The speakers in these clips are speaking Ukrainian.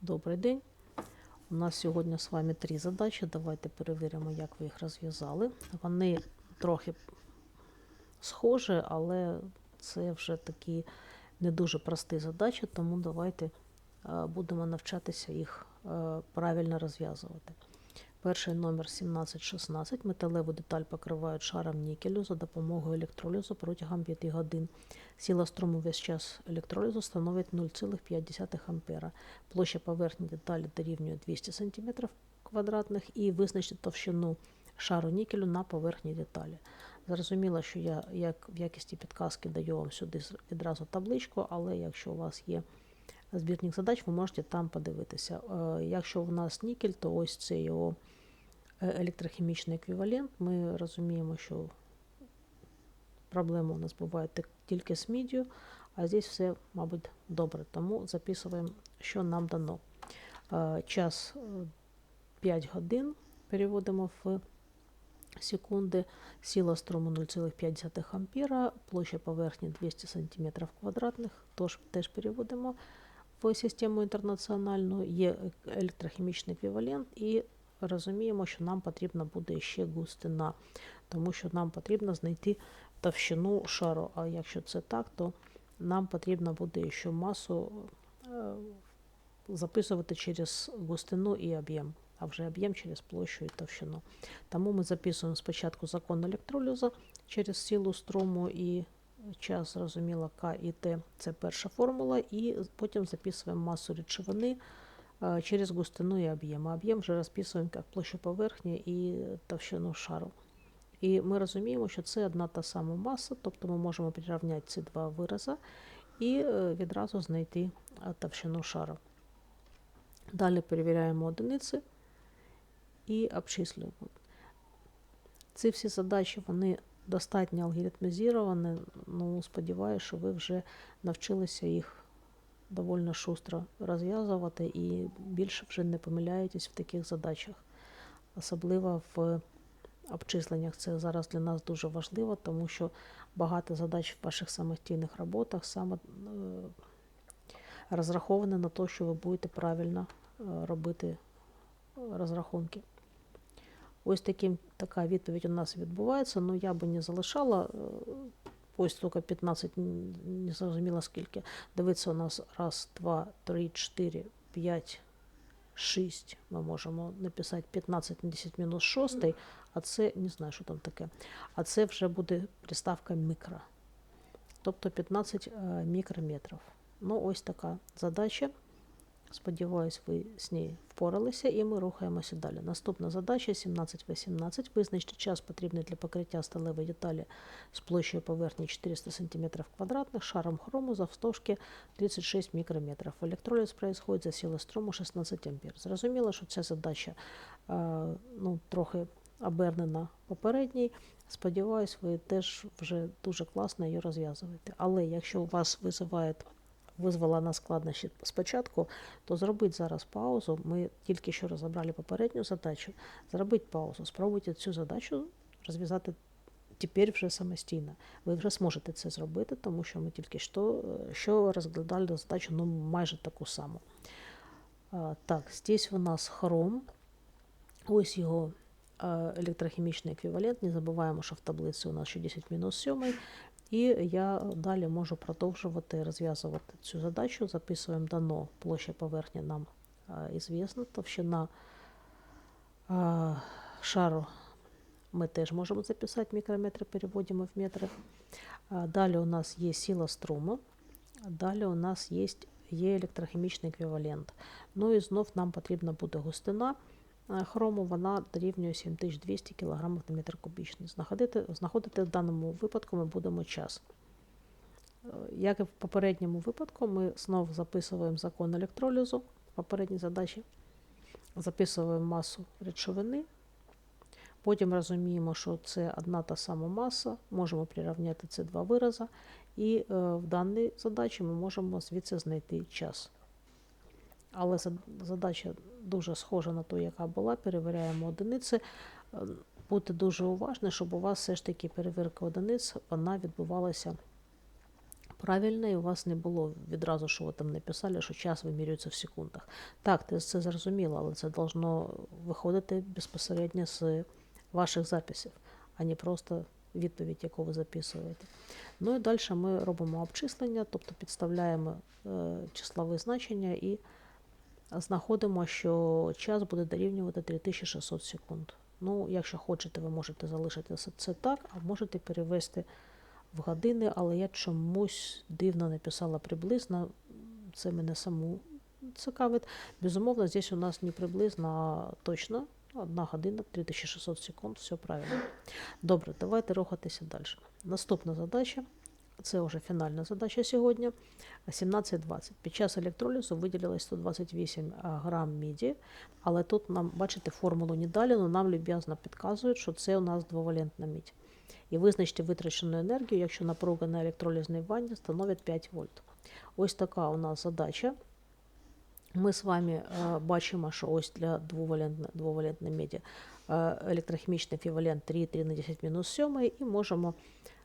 Добрий день. У нас сьогодні з вами три задачі. Давайте перевіримо, як ви їх розв'язали. Вони трохи схожі, але це вже такі не дуже прості задачі, тому давайте е, будемо навчатися їх е, правильно розв'язувати. Перший номер 1716. Металеву деталь покривають шаром нікелю за допомогою електролізу протягом 5 годин. Сила струму весь час електролізу становить 0,5 ампера. Площа поверхні деталі дорівнює 200 см квадратних і визначити товщину шару нікелю на поверхні деталі. Зрозуміло, що я як в якості підказки даю вам сюди відразу табличку, але якщо у вас є збірник задач, ви можете там подивитися. Е, Якщо у нас нікель, то ось це його е, електрохімічний еквівалент. Ми розуміємо, що проблеми у нас бувають тільки з мідію, а здесь все, мабуть, добре. Тому записуємо, що нам дано. Е, Час е, 5 годин переводимо в секунди. Сила струму 0,5 ампера, площа поверхні 200 см квадратних, тож теж переводимо в систему інтернаціональну. Є електрохімічний еквівалент і розуміємо, що нам потрібна буде ще густина, тому що нам потрібно знайти товщину шару. А якщо це так, то нам потрібно буде ще масу е, записувати через густину і об'єм, а вже об'єм через площу і товщину. Тому ми записуємо спочатку закон електролізу через силу струму і час, зрозуміло, К і Т це перша формула, і потім записуємо масу речовини е, через густину і об'єм. Об'єм вже розписуємо як площу поверхні і товщину шару. І ми розуміємо, що це одна та сама маса, тобто ми можемо прирівняти ці два вирази і е, відразу знайти е, товщину шару. Далі перевіряємо одиниці і обчислюємо. Ці всі задачі вони достатньо алгоритмізовані. Ну, сподіваюся, що ви вже навчилися їх доволі шустро розв'язувати і більше вже не помиляєтесь в таких задачах. Особливо в обчисленнях це зараз для нас дуже важливо, тому що багато задач в ваших самостійних роботах саме е, розраховані на те, що ви будете правильно е, робити розрахунки. Ось таким, така відповідь у нас відбувається. Ну, я би не залишала. е, Ось тільки 15, не зрозуміло скільки. Дивиться, у нас раз, два, три, чотири, п'ять, шість. Ми можемо написати 15 на 10 мінус 6, а це не знаю, що там таке. А це вже буде приставка мікро. Тобто 15 е, мікрометрів. Ну, ось така задача. Сподіваюсь, ви з нею впоралися і ми рухаємося далі. Наступна задача 17-18. Визначте час потрібний для покриття сталевої деталі з площею поверхні 400 см квадратних шаром хрому завстовшки 36 мікрометрів. Електроліз происходит за силою струму 16 ампер. Зрозуміло, що ця задача е, ну, трохи обернена попередній. Сподіваюсь, ви теж вже дуже класно її розв'язуєте. Але якщо у вас визиває визвала на складнощі спочатку, то зробіть зараз паузу. Ми тільки що розібрали попередню задачу. Зробіть паузу, спробуйте цю задачу розв'язати тепер вже самостійно. Ви вже зможете це зробити, тому що ми тільки що, е, що розглядали задачу ну, майже таку саму. Так, здесь у нас хром. Ось його е, електрохімічний еквівалент. Не забуваємо, що в таблиці у нас ще 10 мінус 7. І я далі можу продовжувати розв'язувати цю задачу. Записуємо дано площа поверхні нам е, товщина е, шару ми теж можемо записати мікрометри, переводимо в метри. Далі у нас є сила струму, далі у нас є, є електрохімічний еквівалент. Ну і знов нам потрібна буде густина е, хрому, вона дорівнює 7200 кг на метр кубічний. Знаходити, знаходити в даному випадку ми будемо час. Е, Як і в попередньому випадку, ми знову записуємо закон електролізу в попередній задачі, записуємо масу речовини, Потім розуміємо, що це одна та сама маса, можемо прирівняти ці два вирази, і е, в даній задачі ми можемо звідси знайти час. Але задача дуже схожа на ту, яка була. Перевіряємо одиниці. Е, Будьте дуже уважні, щоб у вас все ж таки перевірка одиниць вона відбувалася правильне, і у вас не було відразу, що ви там написали, що час вимірюється в секундах. Так, це зрозуміло, але це должно виходити безпосередньо з ваших записів, а не просто відповідь, яку ви записуєте. Ну і далі ми робимо обчислення, тобто підставляємо е, числові значення і знаходимо, що час буде дорівнювати 3600 секунд. Ну, якщо хочете, ви можете залишити це- так, а можете перевести в години, але я чомусь дивно написала приблизно. Це мене саму цікавить. Безумовно, здесь у нас не приблизно, а точно. Одна година, 3600 секунд, все правильно. Добре, давайте рухатися далі. Наступна задача, це вже фінальна задача сьогодні. 17.20. Під час електролізу виділилось 128 грам міді, але тут нам, бачите, формулу не далі, але нам люб'язно підказують, що це у нас двовалентна мідь. І визначте витрачену енергію, якщо напруга на електролізній ванні становить 5 вольт. Ось така у нас задача. Ми з вами е, бачимо, що ось для двовалентної, меді е, електрохімічний еквівалент 3, 3 на 10 мінус 7, і можемо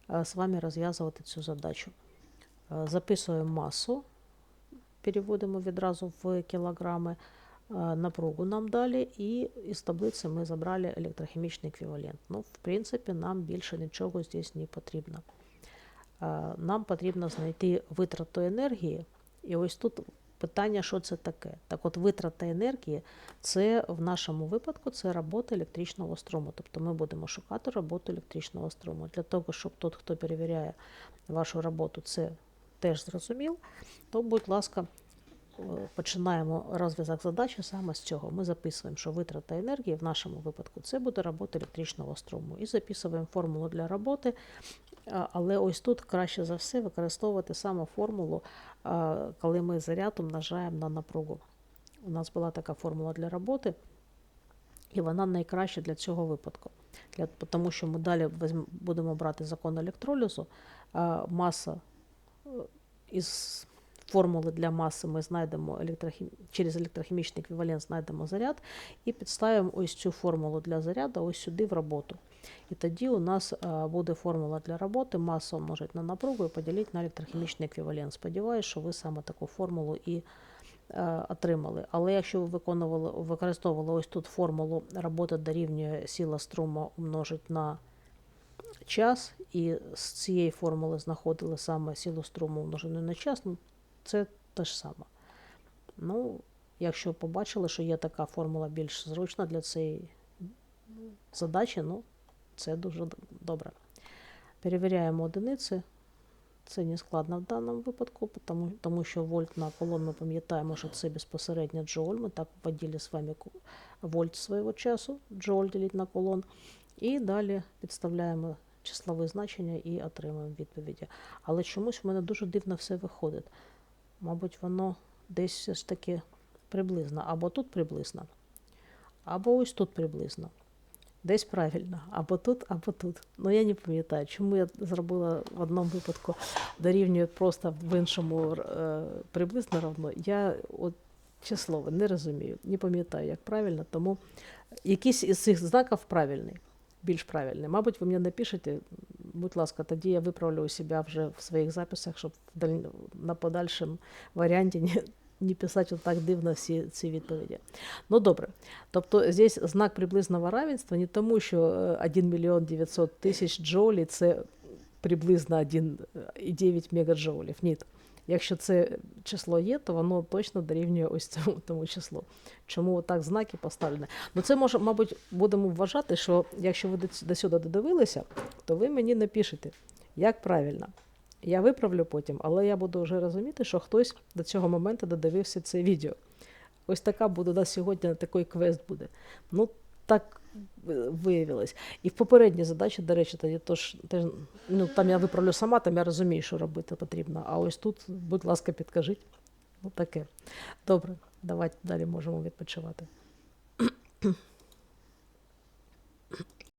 е, з вами розв'язувати цю задачу. Е, Записуємо масу, переводимо відразу в кілограми, е, напругу нам далі, і із таблиці ми забрали електрохімічний еквівалент. Ну, в принципі, нам більше нічого здесь не потрібно. Нам потрібно знайти витрату енергії, і ось тут питання, що це таке. Так от витрата енергії, це в нашому випадку це робота електричного струму. Тобто ми будемо шукати роботу електричного струму. Для того, щоб тот, хто перевіряє вашу роботу, це теж зрозумів, то, будь ласка, е, починаємо розв'язок задачі саме з цього. Ми записуємо, що витрата енергії в нашому випадку це буде робота електричного струму. І записуємо формулу для роботи. Але ось тут краще за все використовувати саме формулу, коли ми заряд умножаємо на напругу. У нас була така формула для роботи, і вона найкраща для цього випадку. Для, тому що ми далі будемо брати закон електролізу, маса е, із формули для маси ми знайдемо електрохім... через електрохімічний еквівалент знайдемо заряд і підставимо ось цю формулу для заряду ось сюди в роботу. І тоді у нас е, буде формула для роботи, маса умножити на напругу і поділити на електрохімічний еквівалент. Сподіваюсь, що ви саме таку формулу і е, отримали. Але якщо ви виконували, використовували ось тут формулу робота дорівнює сила струму умножить на час, і з цієї формули знаходили саме силу струму умножену на час, ну це те ж саме. Ну, якщо побачили, що є така формула більш зручна для цієї задачі, ну, це дуже добре. Перевіряємо одиниці. Це не складно в даному випадку, тому, тому що вольт на колон ми пам'ятаємо, що це безпосередньо джоуль. Ми так вводили з вами вольт свого часу, джоуль ділить на колон. І далі підставляємо числові значення і отримуємо відповіді. Але чомусь в мене дуже дивно все виходить. Мабуть, воно десь все ж таки приблизно. Або тут приблизно, або ось тут приблизно. Десь правильно, або тут, або тут. Ну я не пам'ятаю, чому я зробила в одному випадку дорівнює просто в іншому е, приблизно равно. Я от число не розумію, не пам'ятаю, як правильно, тому якийсь із цих знаків правильний, більш правильний. Мабуть, ви мені напишете, будь ласка, тоді я виправлю у себе вже в своїх записах, щоб на подальшому варіанті не, писати отак дивно всі ці відповіді. Ну добре. Тобто здесь знак приблизного равенства не тому, що е, 1 мільйон 900 тисяч джоулів – це приблизно 1,9 мегаджоулів. Ні. Якщо це число є, то воно точно дорівнює ось цьому тому числу. Чому так знаки поставлені? Ну це може, мабуть, будемо вважати, що якщо ви до сюди додивилися, то ви мені напишете, як правильно. Я виправлю потім, але я буду вже розуміти, що хтось до цього моменту додивився це відео. Ось така буде у сьогодні такий квест буде. Ну, так е, виявилось. І в попередній задачі, до речі, тоді тож, теж, ну, там я виправлю сама, там я розумію, що робити потрібно. А ось тут, будь ласка, підкажіть. Ну, таке. Добре, давайте далі можемо відпочивати.